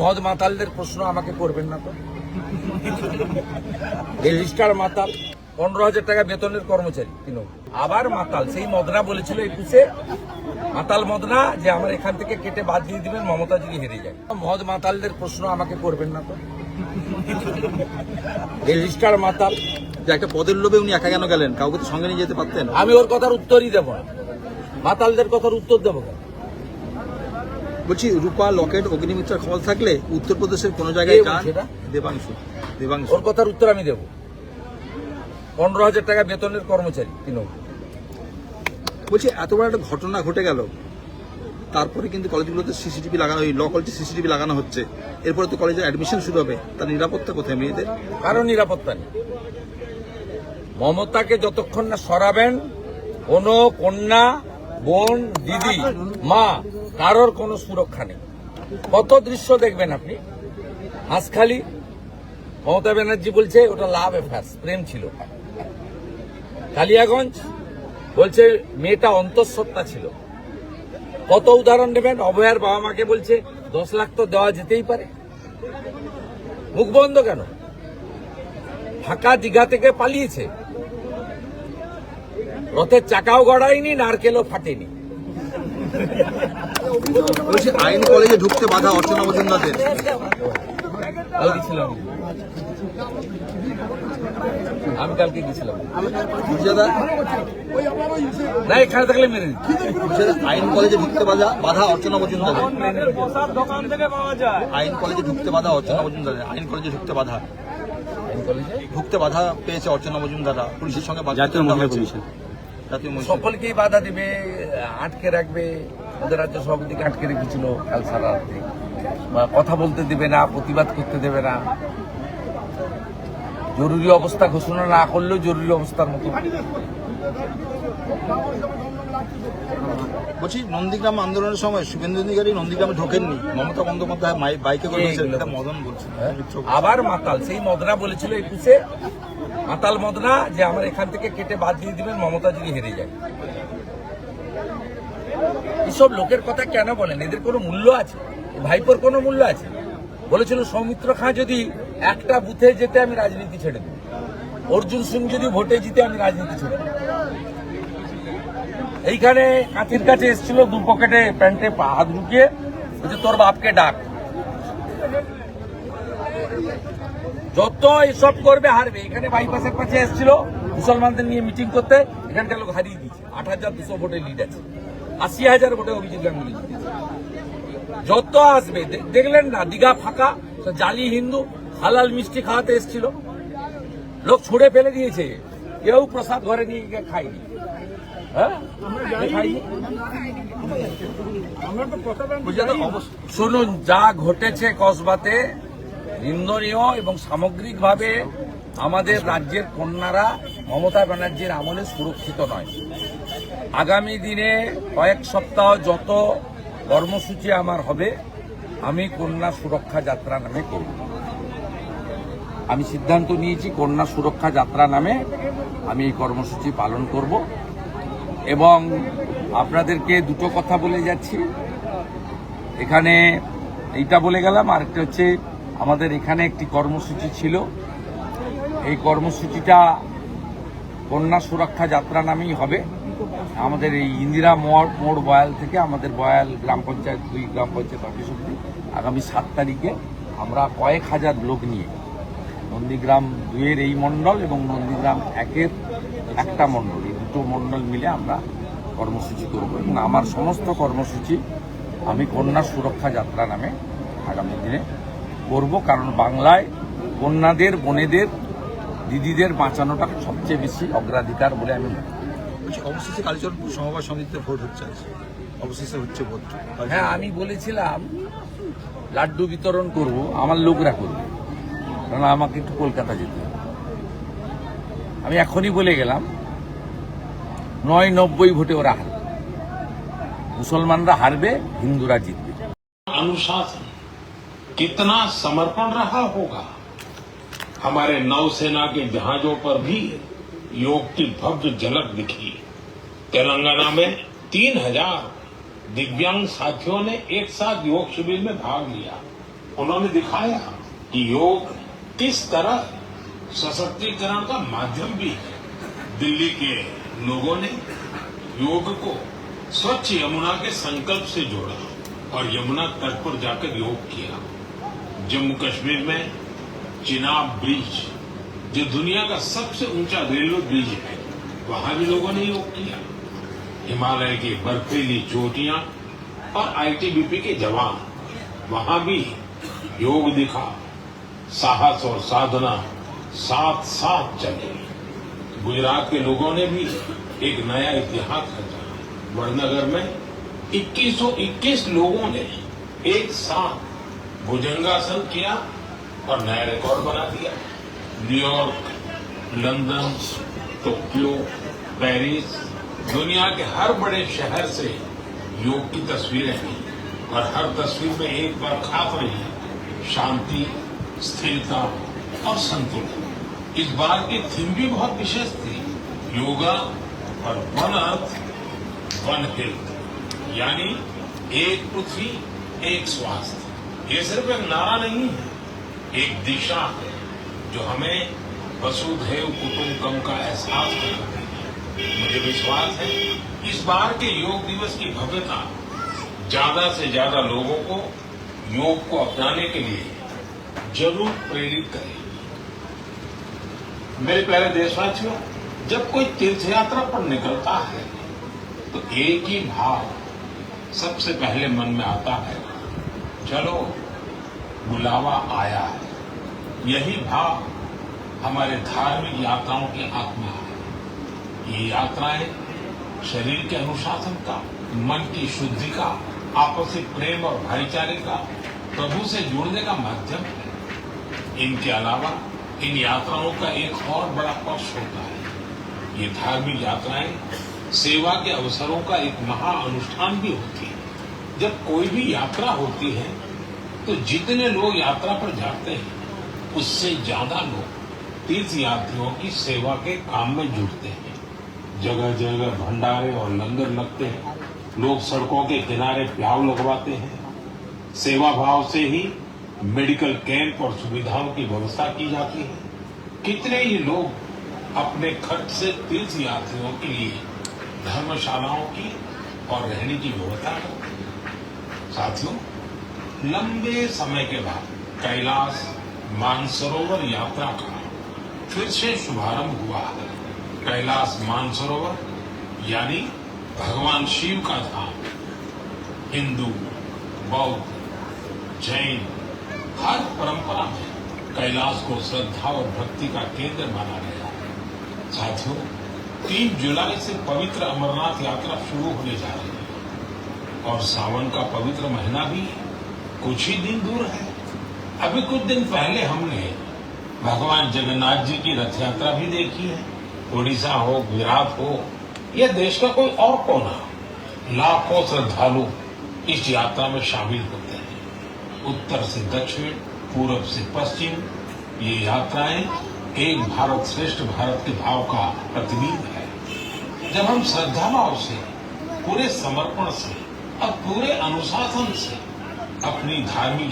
মদ মাতালদের প্রশ্ন আমাকে করবেন না তো। রেজিস্টার মাতাল পনেরো হাজার টাকা বেতনের কর্মচারী তিন আবার মাতাল সেই মদনা বলেছিল একুশে। মাতাল মদনা যে আমার এখান থেকে কেটে বাদ দিয়ে দিবেন মমতা যদি হেরে যায়। মদ মাতালদের প্রশ্ন আমাকে করবেন না তো। রেজিস্টার মাতাল যে একটা পদের লোভে উনি একা কেন গেলেন? কাউকে তো সঙ্গে নিয়ে যেতে পারতেন। আমি ওর কথার উত্তরই দেবো মাতালদের কথার উত্তর দেবো কেন? বলছি রূপা লকেট অগ্নিমিত্রার খবর থাকলে উত্তরপ্রদেশের কোনো জায়গায় যান? দেবাংশু দেবাংশু। ওর কথার উত্তর আমি দেবো। পনেরো হাজার টাকা বেতনের কর্মচারী তৃণমূল। বলছি এত বড় একটা ঘটনা ঘটে গেল। তারপরে কিন্তু কলেজগুলোতে সিসিটিভি লাগানো ওই ল কলেজে সিসিটিভি লাগানো হচ্ছে। এরপরে তো কলেজের অ্যাডমিশন শুরু হবে। তার নিরাপত্তা কোথায় মেয়েদের? কারও নিরাপত্তা নেই। মমতাকে যতক্ষণ না সরাবেন কোনো কন্যা বোন দিদি মা কারোর কোনো সুরক্ষা নেই। কত দৃশ্য দেখবেন আপনি? হাঁসখালি, মমতা ব্যানার্জি বলছে, ওটা লাভ অ্যাফেয়ার্স প্রেম ছিল। কালিয়াগঞ্জ বলছে, মেয়েটা অন্তঃসত্ত্বা ছিল। কত উদাহরণ নেবেন? অভয়ার বাবা মাকে বলছে, দশ লাখ তো দেওয়া যেতেই পারে। মুখ বন্ধ কেন? ফাঁকা দীঘা থেকে পালিয়েছে। রথের চাকাও গড়ায়নি, নারকেলও ফাটেনি। বলছি আইন কলেজে ঢুকতে বাধা অর্চনা মজুমদারদের। আমি কালকে গেছিলাম। বুঝাদা না এখানে থাকলে মেরে আইন কলেজে ঢুকতে বাধা বাধা অর্চনা মজুমদারের দোকান থেকে পাওয়া যায় আইন কলেজে ঢুকতে বাধা অর্চনা মজুমদারের আইন কলেজে ঢুকতে বাধা। ঢুকতে বাধা পেয়েছে অর্চনা মজুমদাররা। পুলিশের সঙ্গে জাতীয় মহিলা। কমিশন। জাতীয় মহিলা সকলকেই বাধা দিবে আটকে রাখবে। ওদের রাজ্য সভাপতিকে আটকে রেখেছিল কাল সারা রাত্রে। বা কথা বলতে দেবে না প্রতিবাদ করতে দেবে না। জরুরি অবস্থা ঘোষণা না করলেও জরুরি অবস্থার মতো। বলছি নন্দীগ্রাম আন্দোলনের সময় শুভেন্দু অধিকারী নন্দীগ্রামে ঢোকেননি। মমতা বন্দ্যোপাধ্যায় বাইকে করে মদন বলছেন হ্যাঁ? আবার মাতাল সেই মদনা বলেছিল একুশে। মাতাল মদনা যে আমার এখান থেকে কেটে বাদ দিয়ে দিবেন মমতা যদি হেরে যায়। এসব লোকের কথা কেন বলেন? এদের কোনো মূল্য আছে? ভাইপোর কোনো মূল্য আছে? বলেছিল, সৌমিত্র খাঁ যদি একটা বুথে যেতে আমি রাজনীতি ছেড়ে দেব। অর্জুন সিং যদি ভোটে জিতে আমি রাজনীতি ছেড়ে দেব। এইখানে কাঁথির কাছে এসেছিল, দু পকেটে প্যান্টে পা হাত ঢুকিয়ে, বলছে, তোর বাপকে ডাক। যত এসব করবে, হারবে। এখানে বাইপাসের কাছে এসেছিল, মুসলমানদের নিয়ে মিটিং করতে, এখানকার লোক হারিয়ে দিয়েছে। আট হাজার দুশো ভোটে লিড আছে। আশি হাজার ভোটে অভিজিৎ গাঙ্গুলি যত আসবে দেখলেন না দীঘা ফাঁকা জালি হিন্দু হালাল মিষ্টি খাওয়াতে এসেছিল। লোক ছুড়ে ফেলে দিয়েছে। কেউ প্রসাদ ঘরে নিয়ে গিয়ে খায়নি। হ্যাঁ? খাইনি অবশ্য শুনুন যা ঘটেছে কসবাতে নিন্দনীয় এবং সামগ্রিকভাবে আমাদের রাজ্যের কন্যারা মমতা ব্যানার্জির আমলে সুরক্ষিত নয়। আগামী দিনে কয়েক সপ্তাহ যত কর্মসূচি আমার হবে, আমি কন্যা সুরক্ষা যাত্রা নামে করব। আমি সিদ্ধান্ত নিয়েছি, কন্যা সুরক্ষা যাত্রা নামে আমি এই কর্মসূচি পালন করব। এবং আপনাদেরকে দুটো কথা বলে যাচ্ছি। এখানে এইটা বলে গেলাম, আরেকটা হচ্ছে আমাদের এখানে একটি কর্মসূচি ছিল। এই কর্মসূচিটা কন্যা সুরক্ষা যাত্রা নামেই হবে। আমাদের এই ইন্দিরা মোড় মোড় বয়াল থেকে আমাদের বয়াল গ্রাম পঞ্চায়েত দুই গ্রাম পঞ্চায়েত অফিস অব্দি আগামী সাত তারিখে আমরা কয়েক হাজার লোক নিয়ে নন্দীগ্রাম দুইয়ের এই মণ্ডল এবং নন্দীগ্রাম একের একটা মণ্ডল, এই দুটো মণ্ডল মিলে আমরা কর্মসূচি করব এবং আমার সমস্ত কর্মসূচি আমি কন্যা সুরক্ষা যাত্রা নামে আগামী দিনে করব, কারণ বাংলায় কন্যাদের, বোনেদের, দিদিদের বাঁচানোটা সবচেয়ে বেশি অগ্রাধিকার বলে আমি। বলছি অবশেষে কালীচরণপুর সমবায় সমিতিতে ভোট হচ্ছে আজ অবশেষে হচ্ছে ভোট হ্যাঁ আমি বলেছিলাম লাড্ডু বিতরণ করব আমার লোকরা করবে কারণ আমাকে একটু কলকাতা যেতে হবে আমি এখনই বলে গেলাম নয় নব্বই ভোটে ওরা হারবে মুসলমানরা হারবে হিন্দুরা জিতবে अनुशासन कितना समर्पण रहा होगा हमारे नौसेना के जहाजों पर भी योग की भव्य झलक दिखी। तेलंगाना में तीन हज़ार दिव्यांग साथियों ने एक साथ योग शिविर में भाग लिया। उन्होंने दिखाया कि योग किस तरह सशक्तिकरण का माध्यम भी है। दिल्ली के लोगों ने योग को स्वच्छ यमुना के संकल्प से जोड़ा और यमुना तट पर जाकर योग किया। जम्मू कश्मीर में चिनाब ब्रिज जो दुनिया का सबसे ऊँचा रेलवे ब्रिज है, वहाँ भी लोगों ने योग किया। हिमालय की बर्फीली चोटियाँ और आईटीबीपी के जवान, वहाँ भी योग दिखा, साहस और साधना साथ साथ चले। गुजरात के लोगों ने भी एक नया इतिहास रचा। वड़नगर में 2121 लोगों ने एक साथ भुजंगासन किया और नया रिकॉर्ड बना दिया। न्यूयॉर्क लंदन टोक्यो पेरिस दुनिया के हर बड़े शहर से योग की तस्वीरें हैं। और हर तस्वीर में एक बार खास रही है। शांति, स्थिरता और संतुलन। इस बार की थीम भी बहुत विशेष थी। योगा और वन अर्थ, वन हेल्थ यानी एक पृथ्वी, एक स्वास्थ्य। ये सिर्फ़ एक नारा नहीं है, एक दिशा है। जो हमें वसुधैव कुटुंबकम का एहसास कराती है। मुझे विश्वास है इस बार के योग दिवस की भव्यता ज़्यादा से ज़्यादा लोगों को योग को अपनाने के लिए ज़रूर प्रेरित करेगी मेरे प्यारे देशवासियों, जब कोई तीर्थ यात्रा पर निकलता है तो एक ही भाव सबसे पहले मन में आता है, चलो, बुलावा आया है। यही भाव हमारे धार्मिक यात्राओं की आत्मा है। ये यात्राएँ शरीर के अनुशासन का, मन की शुद्धि का, आपसी प्रेम और भाईचारे का, प्रभु से जुड़ने का माध्यम है। इनके अलावा इन यात्राओं का एक और बड़ा पक्ष होता है। ये धार्मिक यात्राएँ सेवा के अवसरों का एक महा अनुष्ठान भी होती है। जब कोई भी यात्रा होती है तो जितने लोग यात्रा पर जाते हैं उससे ज़्यादा लोग तीर्थ यात्रियों की सेवा के काम में जुड़ते हैं। जगह जगह भंडारे और लंगर लगते हैं। लोग सड़कों के किनारे प्याव लगवाते हैं। सेवा भाव से ही मेडिकल कैंप और सुविधाओं की व्यवस्था की जाती है। कितने ही लोग अपने खर्च से तीर्थ यात्रियों के लिए धर्मशालाओं की और रहने की व्यवस्था करते हैं। साथियों, लंबे समय के बाद कैलाश मानसरोवर यात्रा का फिर से शुभारंभ हुआ है। कैलाश मानसरोवर, यानी भगवान शिव का धाम। हिंदू, बौद्ध, जैन, हर परंपरा में कैलाश को श्रद्धा और भक्ति का केंद्र माना गया है। साथियों, तीन जुलाई से पवित्र अमरनाथ यात्रा शुरू होने जा रही है। और सावन का पवित्र महीना भी कुछ ही दिन दूर है। अभी कुछ दिन पहले हमने भगवान जगन्नाथ जी की रथ यात्रा भी देखी है। उड़ीसा हो, गुजरात हो, या देश का कोई और कोना। लाखों श्रद्धालु इस यात्रा में शामिल होते हैं। उत्तर से दक्षिण, पूरब से पश्चिम, ये यात्राएँ एक भारत श्रेष्ठ भारत के भाव का प्रतिबिंब है। जब हम श्रद्धा भाव से, पूरे समर्पण से और पूरे अनुशासन से अपनी धार्मिक